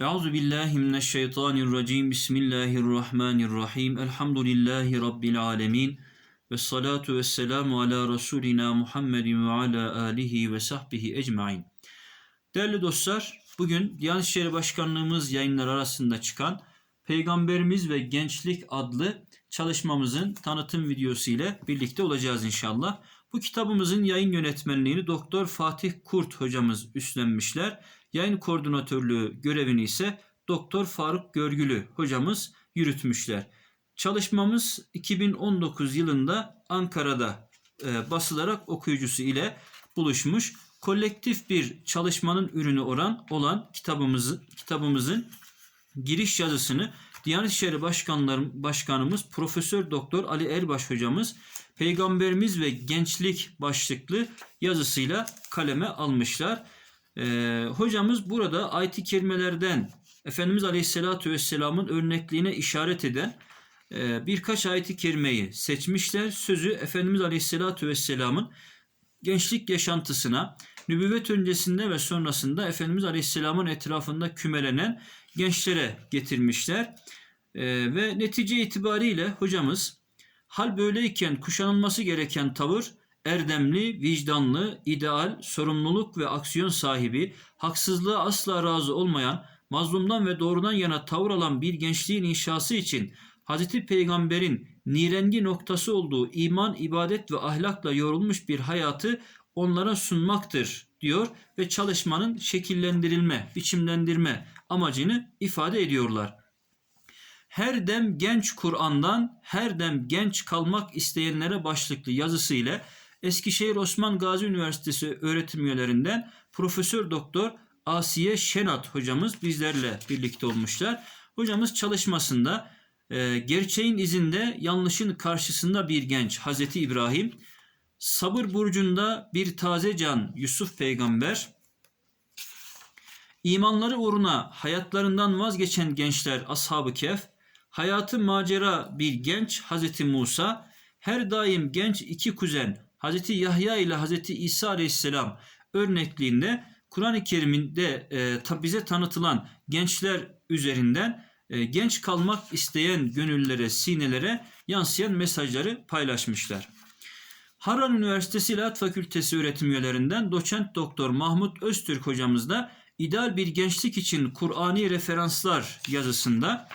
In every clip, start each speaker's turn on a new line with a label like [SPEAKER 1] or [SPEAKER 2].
[SPEAKER 1] Euzu billahi mineşşeytanirracim. Bismillahirrahmanirrahim. Elhamdülillahi rabbil alamin. Ve salatu ve selamu ala Resulina Muhammedin ve ala alihi ve sahbihi ecmain. Değerli dostlar, bugün Diyanet İşleri Başkanlığımız yayınlar arasında çıkan Peygamberimiz ve Gençlik adlı çalışmamızın tanıtım videosu ile birlikte olacağız inşallah. Bu kitabımızın yayın yönetmenliğini Doktor Fatih Kurt hocamız üstlenmişler. Yayın koordinatörlüğü görevini ise Doktor Faruk Görgülü hocamız yürütmüşler. Çalışmamız 2019 yılında Ankara'da e, basılarak okuyucusu ile buluşmuş. Kolektif bir çalışmanın ürünü olan olan kitabımızı kitabımızın giriş yazısını Diyanet İşleri Başkanlarım, Başkanımız Profesör Doktor Ali Erbaş hocamız Peygamberimiz ve Gençlik başlıklı yazısıyla kaleme almışlar. Ee, hocamız burada ayet-i kerimelerden Efendimiz Aleyhisselatü Vesselam'ın örnekliğine işaret eden e, birkaç ayet-i kerimeyi seçmişler. Sözü Efendimiz Aleyhisselatü Vesselam'ın gençlik yaşantısına, nübüvvet öncesinde ve sonrasında Efendimiz Aleyhisselam'ın etrafında kümelenen gençlere getirmişler. Ee, ve netice itibariyle hocamız hal böyleyken kuşanılması gereken tavır erdemli, vicdanlı, ideal, sorumluluk ve aksiyon sahibi, haksızlığa asla razı olmayan, mazlumdan ve doğrudan yana tavır alan bir gençliğin inşası için Hz. Peygamber'in nirengi noktası olduğu iman, ibadet ve ahlakla yorulmuş bir hayatı onlara sunmaktır diyor ve çalışmanın şekillendirilme, biçimlendirme amacını ifade ediyorlar. Her dem genç Kur'an'dan, her dem genç kalmak isteyenlere başlıklı yazısı ile Eskişehir Osman Gazi Üniversitesi öğretim üyelerinden Profesör Doktor Asiye Şenat hocamız bizlerle birlikte olmuşlar. Hocamız çalışmasında e, gerçeğin izinde yanlışın karşısında bir genç Hazreti İbrahim, sabır burcunda bir taze can Yusuf peygamber, imanları uğruna hayatlarından vazgeçen gençler Ashab-ı Kehf, hayatı macera bir genç Hazreti Musa, her daim genç iki kuzen Hazreti Yahya ile Hazreti İsa Aleyhisselam örnekliğinde Kur'an-ı Kerim'de e, bize tanıtılan gençler üzerinden e, genç kalmak isteyen gönüllere, sinelere yansıyan mesajları paylaşmışlar. Harran Üniversitesi İlahiyat Fakültesi öğretim üyelerinden doçent doktor Mahmut Öztürk hocamız da ideal bir gençlik için Kur'ani referanslar yazısında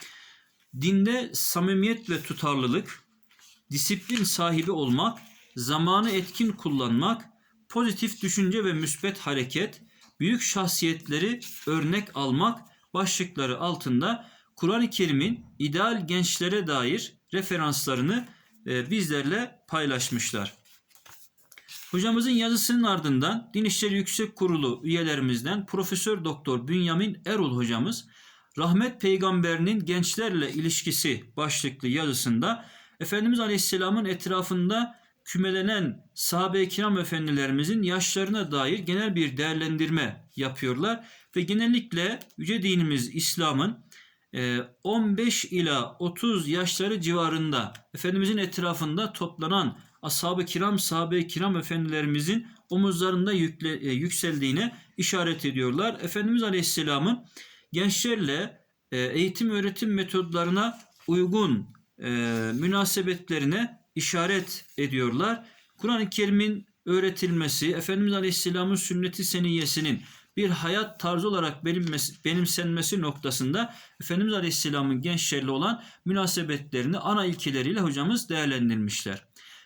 [SPEAKER 1] dinde samimiyet ve tutarlılık, disiplin sahibi olmak, zamanı etkin kullanmak, pozitif düşünce ve müsbet hareket, büyük şahsiyetleri örnek almak başlıkları altında Kur'an-ı Kerim'in ideal gençlere dair referanslarını e, bizlerle paylaşmışlar. Hocamızın yazısının ardından Din İşleri Yüksek Kurulu üyelerimizden Profesör Doktor Bünyamin Erol hocamız Rahmet Peygamberinin gençlerle ilişkisi başlıklı yazısında Efendimiz Aleyhisselam'ın etrafında kümelenen sahabe-i kiram efendilerimizin yaşlarına dair genel bir değerlendirme yapıyorlar ve genellikle yüce dinimiz İslam'ın 15 e, ila 30 yaşları civarında Efendimizin etrafında toplanan ashab-ı kiram, sahabe-i kiram efendilerimizin omuzlarında yükle, e, yükseldiğine işaret ediyorlar. Efendimiz Aleyhisselam'ın gençlerle e, eğitim öğretim metodlarına uygun e, münasebetlerine işaret ediyorlar. Kur'an-ı Kerim'in öğretilmesi, Efendimiz Aleyhisselam'ın sünneti seniyyesinin bir hayat tarzı olarak benimsenmesi noktasında Efendimiz Aleyhisselam'ın gençlerle olan münasebetlerini ana ilkeleriyle hocamız değerlendirmişler.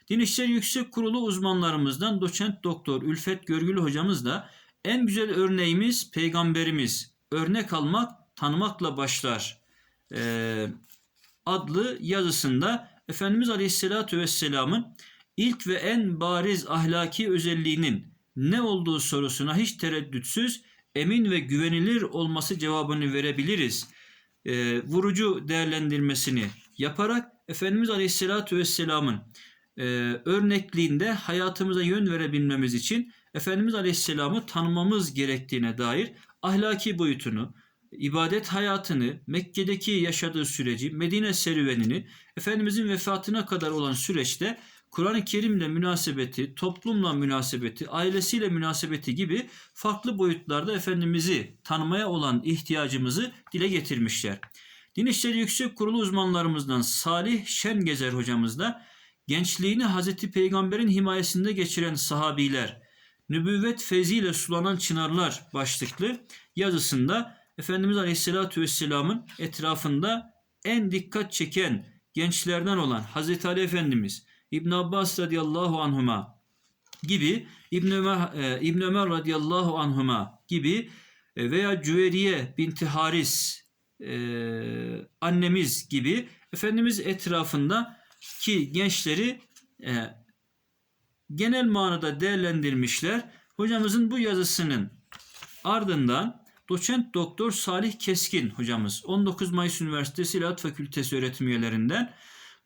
[SPEAKER 1] Din İşleri Yüksek Kurulu uzmanlarımızdan doçent doktor Ülfet Görgülü hocamız da en güzel örneğimiz peygamberimiz. Örnek almak tanımakla başlar e, adlı yazısında Efendimiz Aleyhisselatü Vesselam'ın ilk ve en bariz ahlaki özelliğinin ne olduğu sorusuna hiç tereddütsüz emin ve güvenilir olması cevabını verebiliriz. E, vurucu değerlendirmesini yaparak Efendimiz Aleyhisselatü Vesselam'ın e, örnekliğinde hayatımıza yön verebilmemiz için Efendimiz Aleyhisselam'ı tanımamız gerektiğine dair ahlaki boyutunu, ibadet hayatını, Mekke'deki yaşadığı süreci, Medine serüvenini, Efendimizin vefatına kadar olan süreçte Kur'an-ı Kerim'le münasebeti, toplumla münasebeti, ailesiyle münasebeti gibi farklı boyutlarda Efendimiz'i tanımaya olan ihtiyacımızı dile getirmişler. Din İşleri Yüksek Kurulu uzmanlarımızdan Salih Şengezer hocamız da gençliğini Hazreti Peygamber'in himayesinde geçiren sahabiler, nübüvvet feyziyle sulanan çınarlar başlıklı yazısında Efendimiz Aleyhisselatü Vesselam'ın etrafında en dikkat çeken gençlerden olan Hazreti Ali Efendimiz, İbn Abbas radıyallahu anhuma gibi İbn Ömer, e, İbn Ömer radıyallahu anhuma gibi e, veya Cüveriye binti Haris e, annemiz gibi Efendimiz etrafında ki gençleri e, genel manada değerlendirmişler. Hocamızın bu yazısının ardından doçent doktor Salih Keskin hocamız. 19 Mayıs Üniversitesi İlahiyat Fakültesi öğretim üyelerinden.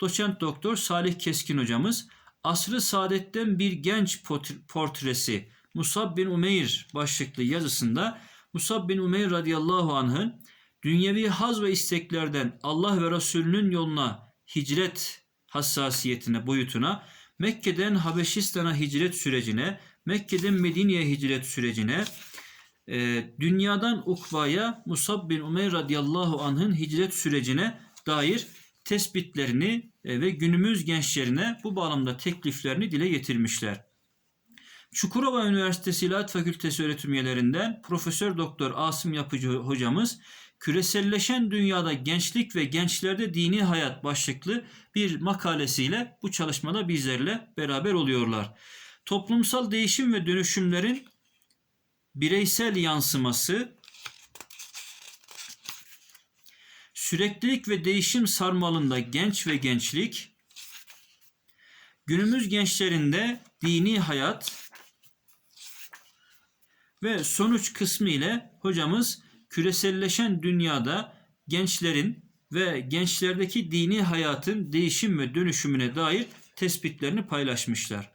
[SPEAKER 1] Doçent doktor Salih Keskin hocamız Asrı Saadet'ten bir genç portresi Musab bin Umeyr başlıklı yazısında Musab bin Umeyr radıyallahu anh'ın dünyevi haz ve isteklerden Allah ve Resulünün yoluna hicret hassasiyetine, boyutuna, Mekke'den Habeşistan'a hicret sürecine, Mekke'den Medine'ye hicret sürecine, e, dünyadan Ukba'ya Musab bin Umeyr radıyallahu anh'ın hicret sürecine dair tespitlerini e, ve günümüz gençlerine bu bağlamda tekliflerini dile getirmişler. Çukurova Üniversitesi İlahiyat Fakültesi öğretim üyelerinden Profesör Doktor Asım Yapıcı hocamız küreselleşen dünyada gençlik ve gençlerde dini hayat başlıklı bir makalesiyle bu çalışmada bizlerle beraber oluyorlar. Toplumsal değişim ve dönüşümlerin bireysel yansıması, süreklilik ve değişim sarmalında genç ve gençlik, günümüz gençlerinde dini hayat ve sonuç kısmı ile hocamız küreselleşen dünyada gençlerin ve gençlerdeki dini hayatın değişim ve dönüşümüne dair tespitlerini paylaşmışlar.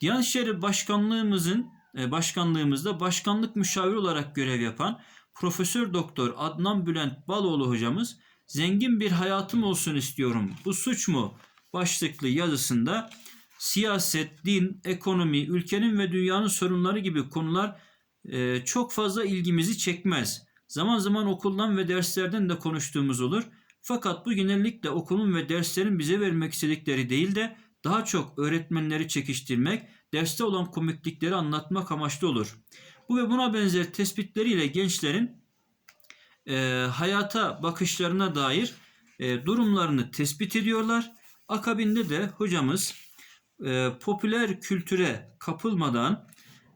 [SPEAKER 1] Diyanet İşleri Başkanlığımızın başkanlığımızda başkanlık müşavir olarak görev yapan Profesör Doktor Adnan Bülent Baloğlu hocamız zengin bir hayatım olsun istiyorum. Bu suç mu? başlıklı yazısında siyaset, din, ekonomi, ülkenin ve dünyanın sorunları gibi konular e, çok fazla ilgimizi çekmez. Zaman zaman okuldan ve derslerden de konuştuğumuz olur. Fakat bu genellikle okulun ve derslerin bize vermek istedikleri değil de daha çok öğretmenleri çekiştirmek, derste olan komiklikleri anlatmak amaçlı olur. Bu ve buna benzer tespitleriyle gençlerin e, hayata bakışlarına dair e, durumlarını tespit ediyorlar. Akabinde de hocamız e, popüler kültüre kapılmadan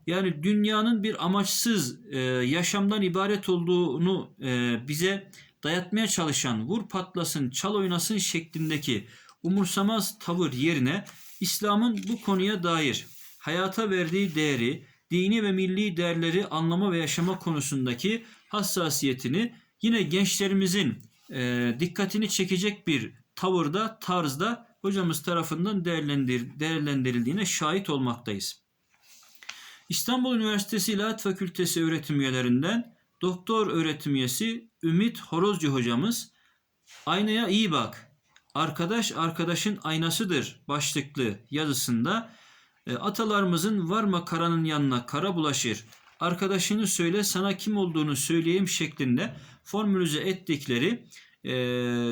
[SPEAKER 1] yani dünyanın bir amaçsız e, yaşamdan ibaret olduğunu e, bize dayatmaya çalışan vur patlasın çal oynasın şeklindeki umursamaz tavır yerine İslam'ın bu konuya dair hayata verdiği değeri, dini ve milli değerleri anlama ve yaşama konusundaki hassasiyetini yine gençlerimizin e, dikkatini çekecek bir tavırda, tarzda hocamız tarafından değerlendir, değerlendirildiğine şahit olmaktayız. İstanbul Üniversitesi İlahiyat Fakültesi öğretim üyelerinden doktor öğretim üyesi Ümit Horozcu hocamız aynaya iyi bak. Arkadaş arkadaşın aynasıdır başlıklı yazısında atalarımızın varma karanın yanına kara bulaşır. Arkadaşını söyle sana kim olduğunu söyleyeyim şeklinde formülize ettikleri e,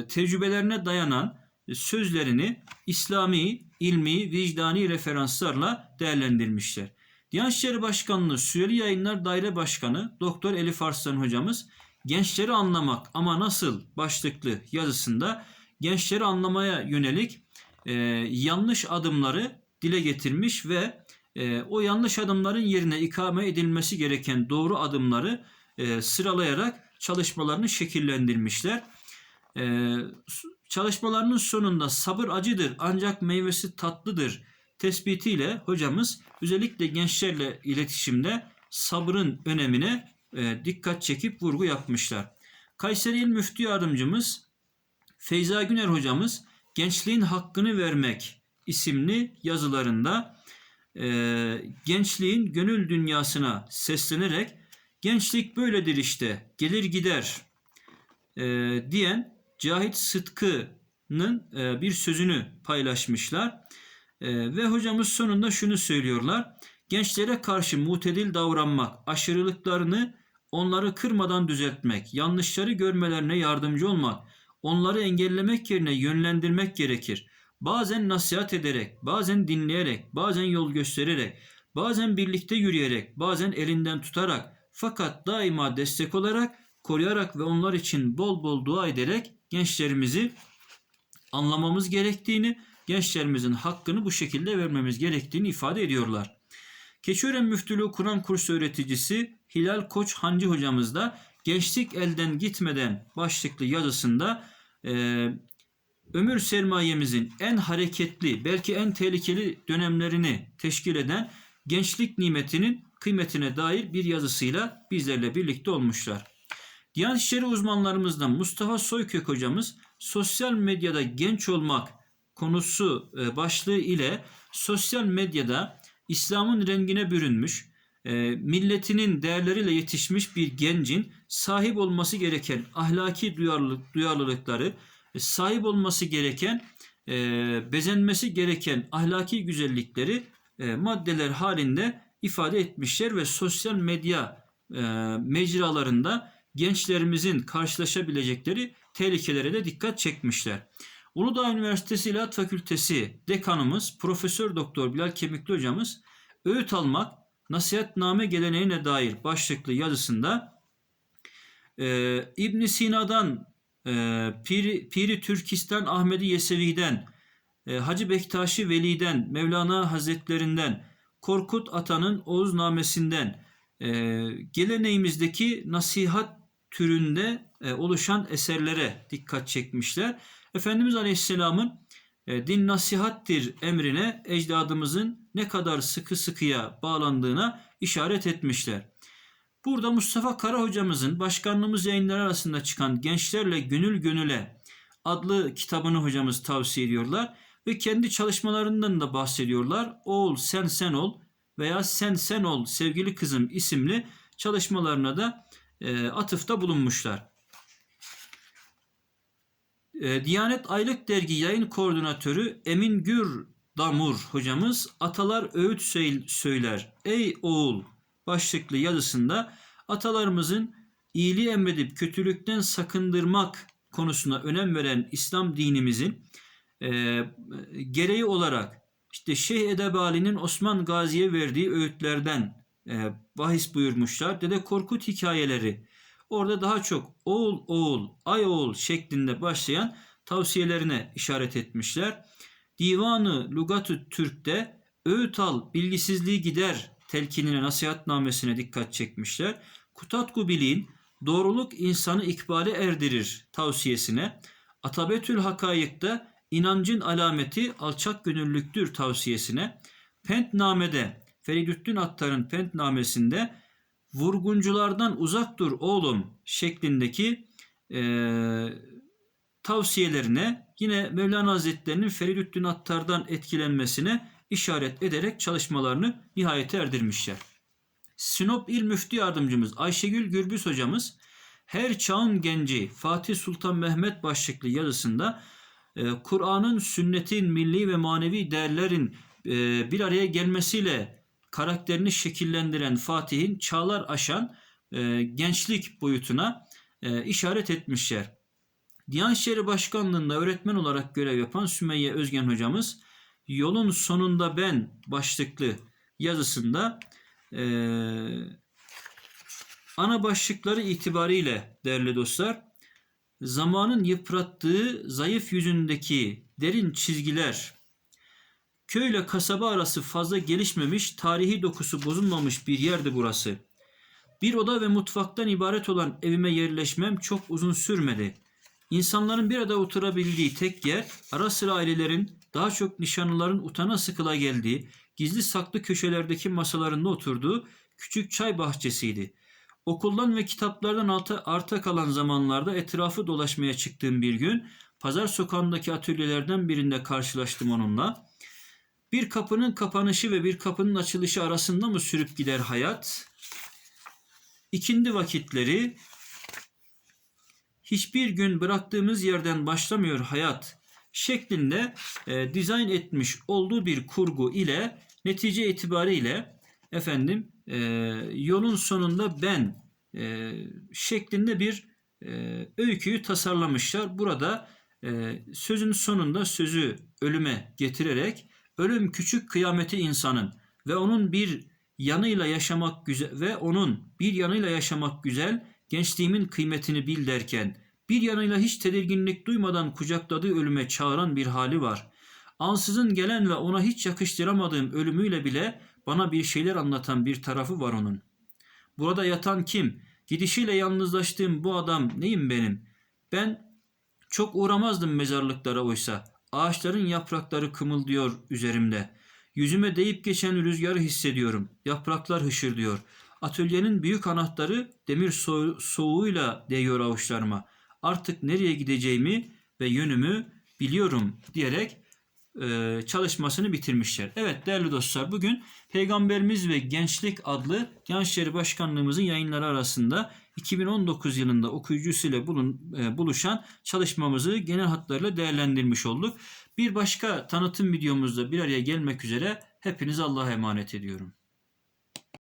[SPEAKER 1] tecrübelerine dayanan sözlerini İslami, ilmi, vicdani referanslarla değerlendirmişler. Diyanet İşleri Başkanlığı Süreli Yayınlar Daire Başkanı Doktor Elif Arslan hocamız gençleri anlamak ama nasıl başlıklı yazısında gençleri anlamaya yönelik e, yanlış adımları dile getirmiş ve e, o yanlış adımların yerine ikame edilmesi gereken doğru adımları e, sıralayarak çalışmalarını şekillendirmişler. E, çalışmalarının sonunda sabır acıdır ancak meyvesi tatlıdır tespitiyle hocamız özellikle gençlerle iletişimde sabrın önemine e, dikkat çekip vurgu yapmışlar. Kayseri İl Müftü Yardımcımız Feyza Güner hocamız Gençliğin Hakkını Vermek isimli yazılarında e, gençliğin gönül dünyasına seslenerek gençlik böyledir işte gelir gider e, diyen Cahit Sıtkı'nın e, bir sözünü paylaşmışlar. Ee, ve hocamız sonunda şunu söylüyorlar. Gençlere karşı mutedil davranmak, aşırılıklarını onları kırmadan düzeltmek, yanlışları görmelerine yardımcı olmak, onları engellemek yerine yönlendirmek gerekir. Bazen nasihat ederek, bazen dinleyerek, bazen yol göstererek, bazen birlikte yürüyerek, bazen elinden tutarak, fakat daima destek olarak, koruyarak ve onlar için bol bol dua ederek gençlerimizi anlamamız gerektiğini, gençlerimizin hakkını bu şekilde vermemiz gerektiğini ifade ediyorlar. Keçiören Müftülüğü Kur'an kursu öğreticisi Hilal Koç Hancı hocamız da Gençlik Elden Gitmeden başlıklı yazısında e, ömür sermayemizin en hareketli belki en tehlikeli dönemlerini teşkil eden gençlik nimetinin kıymetine dair bir yazısıyla bizlerle birlikte olmuşlar. Diyanet İşleri uzmanlarımızdan Mustafa Soykök hocamız sosyal medyada genç olmak konusu e, başlığı ile sosyal medyada İslam'ın rengine bürünmüş, e, milletinin değerleriyle yetişmiş bir gencin sahip olması gereken ahlaki duyarlılık, duyarlılıkları, sahip olması gereken, e, bezenmesi gereken ahlaki güzellikleri e, maddeler halinde ifade etmişler ve sosyal medya e, mecralarında gençlerimizin karşılaşabilecekleri tehlikelere de dikkat çekmişler. Uludağ Üniversitesi İlahiyat Fakültesi dekanımız Profesör Doktor Bilal Kemikli hocamız öğüt almak nasihatname geleneğine dair başlıklı yazısında e, İbn Sina'dan e, Piri, Piri Türkistan Ahmedi Yesevi'den e, Hacı Bektaşi Veli'den Mevlana Hazretlerinden Korkut Atan'ın Oğuznamesinden e, geleneğimizdeki nasihat türünde e, oluşan eserlere dikkat çekmişler. Efendimiz Aleyhisselam'ın e, din nasihattir emrine ecdadımızın ne kadar sıkı sıkıya bağlandığına işaret etmişler. Burada Mustafa Kara hocamızın başkanlığımız yayınları arasında çıkan Gençlerle Gönül Gönüle adlı kitabını hocamız tavsiye ediyorlar ve kendi çalışmalarından da bahsediyorlar. Oğul sen sen ol veya sen sen ol sevgili kızım isimli çalışmalarına da e, atıfta bulunmuşlar. E, Diyanet Aylık Dergi Yayın Koordinatörü Emin Gür Damur hocamız Atalar Öğüt Söyler Ey Oğul başlıklı yazısında atalarımızın iyiliği emredip kötülükten sakındırmak konusuna önem veren İslam dinimizin e, gereği olarak işte Şeyh Edebali'nin Osman Gazi'ye verdiği öğütlerden e, bahis buyurmuşlar. Dede Korkut hikayeleri orada daha çok oğul oğul ay oğul şeklinde başlayan tavsiyelerine işaret etmişler. Divanı Lugatü Türk'te öğüt al bilgisizliği gider telkinine nasihatnamesine dikkat çekmişler. Kutat Gubili'nin doğruluk insanı ikbale erdirir tavsiyesine Atabetül Hakayık'ta inancın alameti alçak gönüllüktür tavsiyesine Pentname'de Feridüddin Attar'ın Pentnamesinde vurgunculardan uzak dur oğlum şeklindeki e, tavsiyelerine yine Mevlana Hazretleri'nin Feridüddin Attar'dan etkilenmesine işaret ederek çalışmalarını nihayete erdirmişler. Sinop İl Müftü Yardımcımız Ayşegül Gürbüz hocamız her çağın genci Fatih Sultan Mehmet başlıklı yazısında e, Kur'an'ın, sünnetin, milli ve manevi değerlerin e, bir araya gelmesiyle karakterini şekillendiren Fatih'in çağlar aşan e, gençlik boyutuna işaret etmişler. Diyanet İşleri Başkanlığı'nda öğretmen olarak görev yapan Sümeyye Özgen hocamız Yolun Sonunda Ben başlıklı yazısında e, ana başlıkları itibariyle değerli dostlar zamanın yıprattığı zayıf yüzündeki derin çizgiler, köyle kasaba arası fazla gelişmemiş, tarihi dokusu bozulmamış bir yerdi burası. Bir oda ve mutfaktan ibaret olan evime yerleşmem çok uzun sürmedi. İnsanların bir arada oturabildiği tek yer, ara sıra ailelerin, daha çok nişanlıların utana sıkıla geldiği, gizli saklı köşelerdeki masalarında oturduğu küçük çay bahçesiydi. Okuldan ve kitaplardan alta, arta kalan zamanlarda etrafı dolaşmaya çıktığım bir gün pazar sokağındaki atölyelerden birinde karşılaştım onunla. Bir kapının kapanışı ve bir kapının açılışı arasında mı sürüp gider hayat? İkindi vakitleri hiçbir gün bıraktığımız yerden başlamıyor hayat. Şeklinde e, dizayn etmiş olduğu bir kurgu ile netice itibariyle efendim e, yolun sonunda ben e, şeklinde bir e, öyküyü tasarlamışlar. Burada e, sözün sonunda sözü ölüme getirerek ölüm küçük kıyameti insanın ve onun bir yanıyla yaşamak güzel ve onun bir yanıyla yaşamak güzel gençliğimin kıymetini bil derken bir yanıyla hiç tedirginlik duymadan kucakladığı ölüme çağıran bir hali var. Ansızın gelen ve ona hiç yakıştıramadığım ölümüyle bile bana bir şeyler anlatan bir tarafı var onun. Burada yatan kim? Gidişiyle yalnızlaştığım bu adam neyim benim? Ben çok uğramazdım mezarlıklara oysa. Ağaçların yaprakları kımıldıyor üzerimde. Yüzüme değip geçen rüzgarı hissediyorum. Yapraklar hışırdıyor. Atölyenin büyük anahtarı demir so- soğuğuyla değiyor avuçlarıma. Artık nereye gideceğimi ve yönümü biliyorum diyerek e, çalışmasını bitirmişler. Evet değerli dostlar bugün Peygamberimiz ve Gençlik adlı Gençleri Başkanlığımızın yayınları arasında 2019 yılında okuyucusuyla bulun, e, buluşan çalışmamızı genel hatlarıyla değerlendirmiş olduk. Bir başka tanıtım videomuzda bir araya gelmek üzere hepinizi Allah'a emanet ediyorum.